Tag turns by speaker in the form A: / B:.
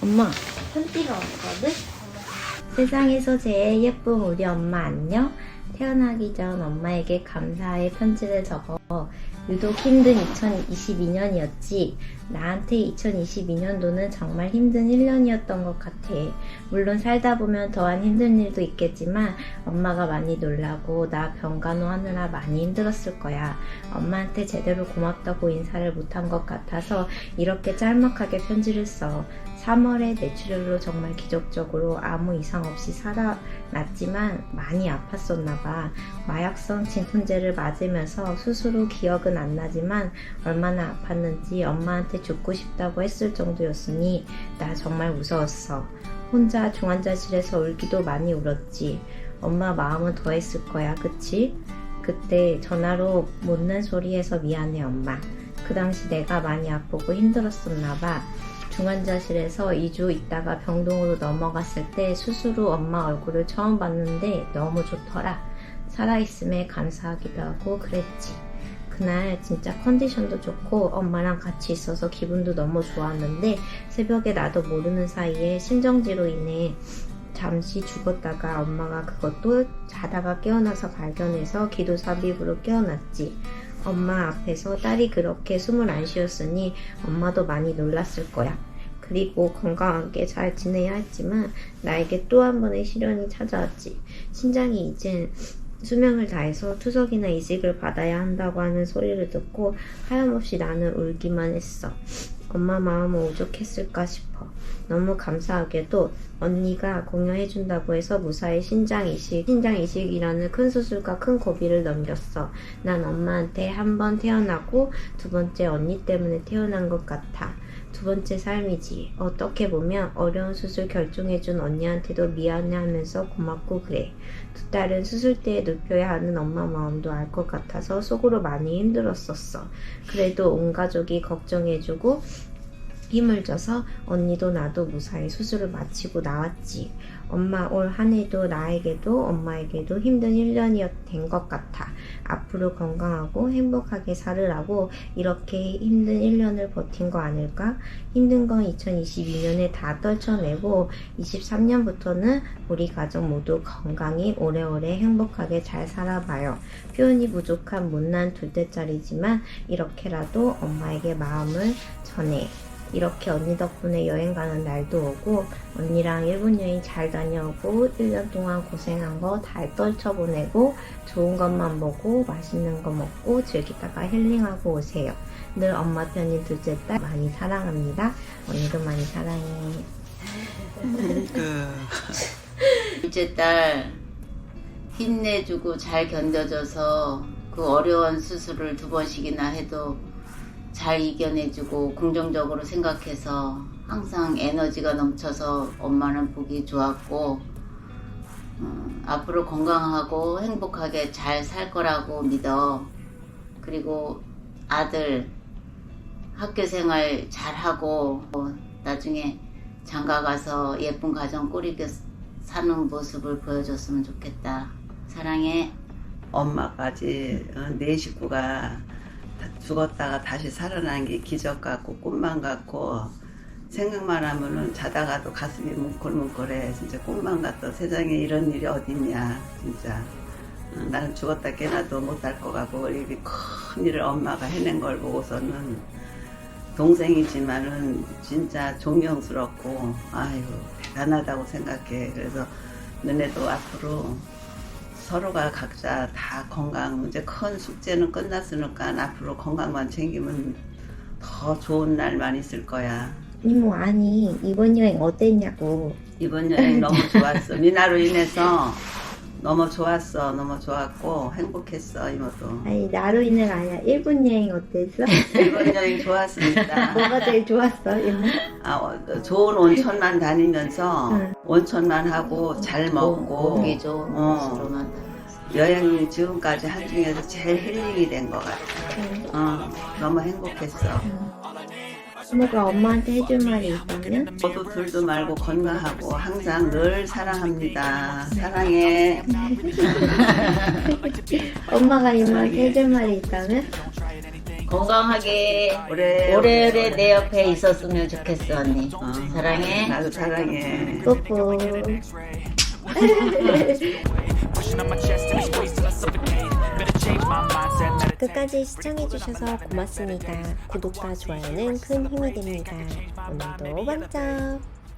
A: 엄마, 편지가 왔거든? 세상에서 제일 예쁜 우리 엄마 안녕? 태어나기 전 엄마에게 감사의 편지를 적어. 유독 힘든 2022년이었지. 나한테 2022년도는 정말 힘든 1년이었던 것 같아. 물론 살다 보면 더한 힘든 일도 있겠지만 엄마가 많이 놀라고 나 병간호 하느라 많이 힘들었을 거야. 엄마한테 제대로 고맙다고 인사를 못한 것 같아서 이렇게 짤막하게 편지를 써. 3월에 뇌출혈로 정말 기적적으로 아무 이상 없이 살아났지만 많이 아팠었나 봐. 마약성 진통제를 맞으면서 스스로 기억은 안 나지만 얼마나 아팠는지 엄마한테 죽고 싶다고 했을 정도였으니 나 정말 무서웠어. 혼자 중환자실에서 울기도 많이 울었지. 엄마 마음은 더했을 거야, 그치? 그때 전화로 못난 소리 해서 미안해, 엄마. 그 당시 내가 많이 아프고 힘들었었나 봐. 중환자실에서 2주 있다가 병동으로 넘어갔을 때 스스로 엄마 얼굴을 처음 봤는데 너무 좋더라. 살아있음에 감사하기도 하고 그랬지. 그날 진짜 컨디션도 좋고 엄마랑 같이 있어서 기분도 너무 좋았는데 새벽에 나도 모르는 사이에 심정지로 인해 잠시 죽었다가 엄마가 그것도 자다가 깨어나서 발견해서 기도 삽입으로 깨어났지. 엄마 앞에서 딸이 그렇게 숨을 안 쉬었으니 엄마도 많이 놀랐을 거야. 그리고 건강하게 잘 지내야 했지만 나에게 또 한 번의 시련이 찾아왔지. 신장이 이젠 수명을 다해서 투석이나 이식을 받아야 한다고 하는 소리를 듣고 하염없이 나는 울기만 했어. 엄마 마음은 오죽했을까 싶어. 너무 감사하게도 언니가 공여해준다고 해서 무사히 신장 이식, 신장 이식이라는 큰 수술과 큰 고비를 넘겼어. 난 엄마한테 한 번 태어나고 두 번째 언니 때문에 태어난 것 같아. 두 번째 삶이지. 어떻게 보면 어려운 수술 결정해준 언니한테도 미안해 하면서 고맙고 그래. 두 딸은 수술 때에 눕혀야 하는 엄마 마음도 알 것 같아서 속으로 많이 힘들었었어. 그래도 온 가족이 걱정해주고 힘을 줘서 언니도 나도 무사히 수술을 마치고 나왔지. 엄마 올 한 해도 나에게도 엄마에게도 힘든 1년이 된 것 같아. 앞으로 건강하고 행복하게 살으라고 이렇게 힘든 1년을 버틴 거 아닐까? 힘든 건 2022년에 다 떨쳐내고 23년부터는 우리 가족 모두 건강히 오래오래 행복하게 잘 살아봐요. 표현이 부족한 못난 둘째짜리지만 이렇게라도 엄마에게 마음을 전해. 이렇게 언니 덕분에 여행 가는 날도 오고 언니랑 일본 여행 잘 다녀오고 1년 동안 고생한 거 잘 떨쳐 보내고 좋은 것만 보고 맛있는 거 먹고 즐기다가 힐링하고 오세요. 늘 엄마 편인 둘째 딸 많이 사랑합니다. 언니도 많이 사랑해.
B: 그
C: 둘째 딸 힘내주고 잘 견뎌줘서 그 어려운 수술을 두 번씩이나 해도 잘 이겨내주고 긍정적으로 생각해서 항상 에너지가 넘쳐서 엄마는 보기 좋았고 음, 앞으로 건강하고 행복하게 잘 살 거라고 믿어. 그리고 아들 학교 생활 잘하고 어, 나중에 장가 가서 예쁜 가정 꾸리게 사는 모습을 보여줬으면 좋겠다. 사랑해.
B: 엄마까지 어, 네 식구가 다 죽었다가 다시 살아난 게 기적 같고 꿈만 같고 생각만 하면은 자다가도 가슴이 뭉클뭉클해. 진짜 꿈만 같다 세상에 이런 일이 어딨냐 진짜. 어, 나는 죽었다 깨나도 못할 것 같고 이렇게 큰 일을 엄마가 해낸 걸 보고서는 동생이지만은 진짜 존경스럽고 아유 대단하다고 생각해. 그래서 너네도 앞으로 서로가 각자 다 건강 이제 큰 숙제는 끝났으니까 앞으로 건강만 챙기면 더 좋은 날만 있을 거야.
A: 이모 아니 이번 여행 어땠냐고.
B: 이번 여행 너무 좋았어. 미나로 인해서 너무 좋았어 너무 좋았고 행복했어 이모도
A: 아니 나로 인해가 아니라 일본 여행 어땠어?
B: 이번 여행 좋았습니다
A: 뭐가 제일 좋았어 이모?
B: 아, 어, 좋은 온천만 다니면서
A: 응.
B: 온천만 하고 잘 먹고
C: 보기 좋은
B: 어. 여행이 지금까지 한 중에서 제일 힐링이 된 것 같아.
A: 응.
B: 어, 너무 행복했어.
A: 이모가 엄마한테 해줄 말이 있다면?
B: 모두 둘도 말고 건강하고 항상 늘 사랑합니다. 사랑해.
A: 엄마가 이모한테 해줄 말이 있다면?
C: 건강하게
B: 오래
C: 오래 오래 내 옆에 있었으면 좋겠어 언니.
B: 어.
C: 사랑해.
B: 나도 사랑해.
D: 뿌뿌.
A: 끝까지 시청해주셔서 고맙습니다. 구독과 좋아요는 큰 힘이 됩니다. 오늘도 반짝!